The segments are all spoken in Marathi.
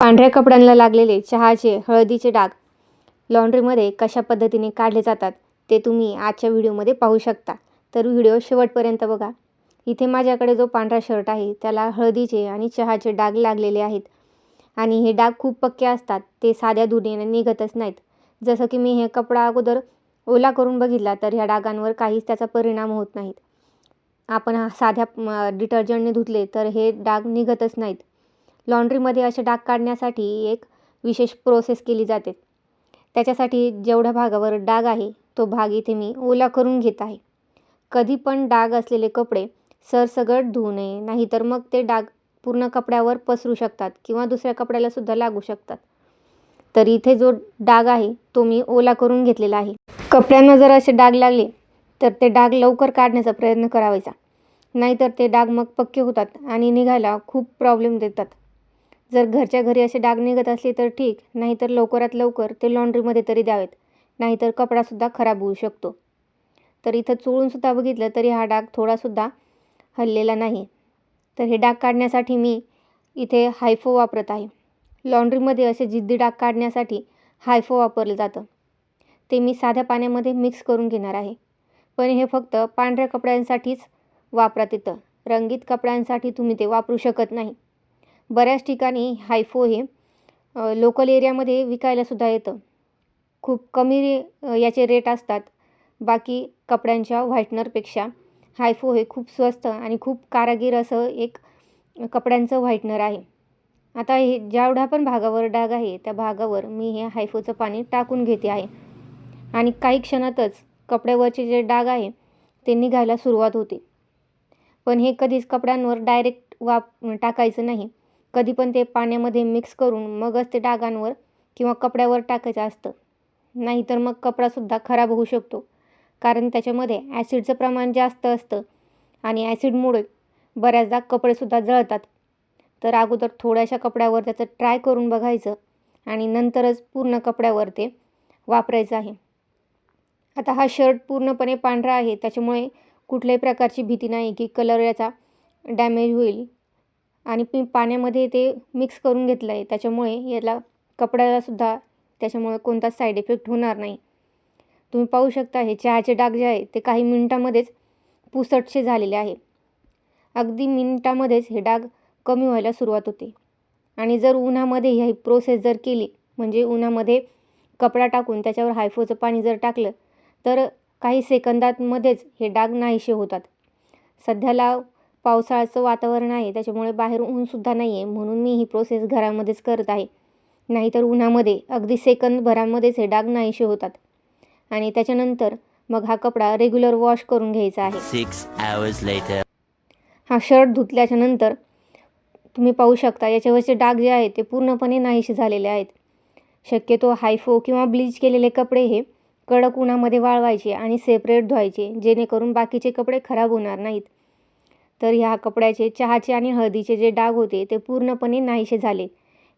पांढऱ्या कपड्यांना लागलेले चहाचे हळदीचे डाग लॉन्ड्रीमध्ये कशा पद्धतीने काढले जातात ते तुम्ही आजच्या व्हिडिओमध्ये पाहू शकता. तर व्हिडिओ शेवटपर्यंत बघा. इथे माझ्याकडे जो पांढरा शर्ट आहे त्याला हळदीचे आणि चहाचे डाग लागलेले आहेत. आणि हे डाग खूप पक्के असतात ते साध्या दुनियेने निघतच नाहीत. जसं की मी हे कपडा अगोदर ओला करून बघितला तर ह्या डागांवर काहीच त्याचा परिणाम होत नाहीत. आपण हा साध्या डिटर्जंटने धुतले तर हे डाग निघतच नाहीत. लॉन्ड्रीमध्ये असे डाग काढण्यासाठी एक विशेष प्रोसेस केली जाते. त्याच्यासाठी जेवढ्या भागावर डाग आहे तो भाग इथे मी ओला करून घेत आहे. कधी पण डाग असलेले कपडे सरसगट धुऊ नये नाहीतर मग ते डाग पूर्ण कपड्यावर पसरू शकतात किंवा दुसऱ्या कपड्याला सुद्धा लागू शकतात. तर इथे जो डाग आहे तो मी ओला करून घेतलेला आहे. कपड्यांना जर असे डाग लागले तर ते डाग लवकर काढण्याचा प्रयत्न करावायचा. नाहीतर ते डाग मग पक्के होतात आणि निघायला खूप प्रॉब्लेम देतात. जर घरच्या घरी असे डाग निघत असले तर ठीक नाहीतर लवकरात लवकर ते लॉन्ड्रीमध्ये तरी द्यावेत नाहीतर कपडासुद्धा खराब होऊ शकतो. तर इथं चोळूनसुद्धा बघितलं तरी हा डाग थोडासुद्धा हललेला नाही. तर हे डाग काढण्यासाठी मी इथे हायफो वापरत आहे. लॉन्ड्रीमध्ये असे जिद्दी डाग काढण्यासाठी हायफो वापरलं जातं. ते मी साध्या पाण्यामध्ये मिक्स करून घेणार आहे. पण हे फक्त पांढऱ्या कपड्यांसाठीच वापरात येतं. रंगीत कपड्यांसाठी तुम्ही ते वापरू शकत नाही. बऱ्याच ठिकाणी हायफो हे लोकल एरियामध्ये विकायलासुद्धा येतं. खूप कमी रे याचे रेट असतात. बाकी कपड्यांच्या व्हाईटनरपेक्षा हायफो हे खूप स्वस्त आणि खूप कारागीर असं एक कपड्यांचं व्हाईटनर आहे. आता हे ज्यावढ्या पण भागावर डाग आहे त्या भागावर मी हे हायफोचं पाणी टाकून घेते आहे. आणि काही क्षणातच कपड्यावरचे जे डाग आहे ते निघायला सुरुवात होते. पण हे कधीच कपड्यांवर डायरेक्ट वाप टाकायचं नाही. कधी पण ते पाण्यामध्ये मिक्स करून मगच ते डागांवर किंवा कपड्यावर टाकायचं असतं. नाहीतर मग कपडासुद्धा खराब होऊ शकतो. कारण त्याच्यामध्ये ॲसिडचं प्रमाण जास्त असतं आणि ॲसिडमुळे बऱ्याचदा कपडेसुद्धा जळतात. तर अगोदर थोड्याशा कपड्यावर त्याचं ट्राय करून बघायचं आणि नंतरच पूर्ण कपड्यावर ते वापरायचं आहे. आता हा शर्ट पूर्णपणे पांढरा आहे. त्याच्यामुळे कुठल्याही प्रकारची भीती नाही की कलर याचा डॅमेज होईल. आणि मी पाण्यामध्ये ते मिक्स करून घेतलं आहे त्याच्यामुळे याला कपड्यालासुद्धा त्याच्यामुळे कोणताच साईड इफेक्ट होणार नाही. तुम्ही पाहू शकता हे चहाचे डाग जे आहे ते काही मिनटामध्येच पुसटसे झालेले आहे. अगदी मिनटामध्येच हे डाग कमी व्हायला सुरुवात होते. आणि जर उन्हामध्ये ही प्रोसेस जर केली म्हणजे उन्हामध्ये कपडा टाकून त्याच्यावर हायफोचं पाणी जर टाकलं तर काही सेकंदांमध्येच हे डाग नाहीसे होतात. सध्याला पावसाळ्याचं वातावरण आहे त्याच्यामुळे बाहेर ऊनसुद्धा नाही आहे म्हणून मी ही प्रोसेस घरामध्येच करत आहे. नाहीतर उन्हामध्ये अगदी सेकंदभरामध्येच हे डाग नाहीसे होतात. आणि त्याच्यानंतर मग हा कपडा रेग्युलर वॉश करून घ्यायचा आहे. हा शर्ट धुतल्याच्या नंतर तुम्ही पाहू शकता याच्यावरचे डाग जे आहेत ते पूर्णपणे नाहीसे झालेले आहेत. शक्यतो हायफो किंवा ब्लीच केलेले कपडे हे कडक उन्हामध्ये वाळवायचे आणि सेपरेट धुवायचे जेणेकरून बाकीचे कपडे खराब होणार नाहीत. तर ह्या कपड्याचे चहाचे आणि हळदीचे जे डाग होते ते पूर्णपणे नाहीसे झाले.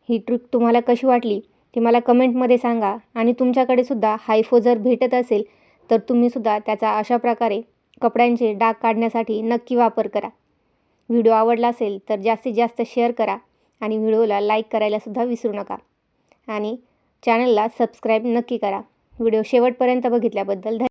ही ट्रिक तुम्हाला कशी वाटली ते मला कमेंटमध्ये सांगा आणि तुमच्याकडे सुद्धा हायफो जर भेटत असेल तर तुम्हीसुद्धा त्याचा अशा प्रकारे कपड्यांचे डाग काढण्यासाठी नक्की वापर करा. व्हिडिओ आवडला असेल तर जास्तीत जास्त शेअर करा आणि व्हिडिओला लाईक करायलासुद्धा विसरू नका. आणि चॅनलला सबस्क्राईब नक्की करा. व्हिडिओ शेवटपर्यंत बघितल्याबद्दल धन्यवाद.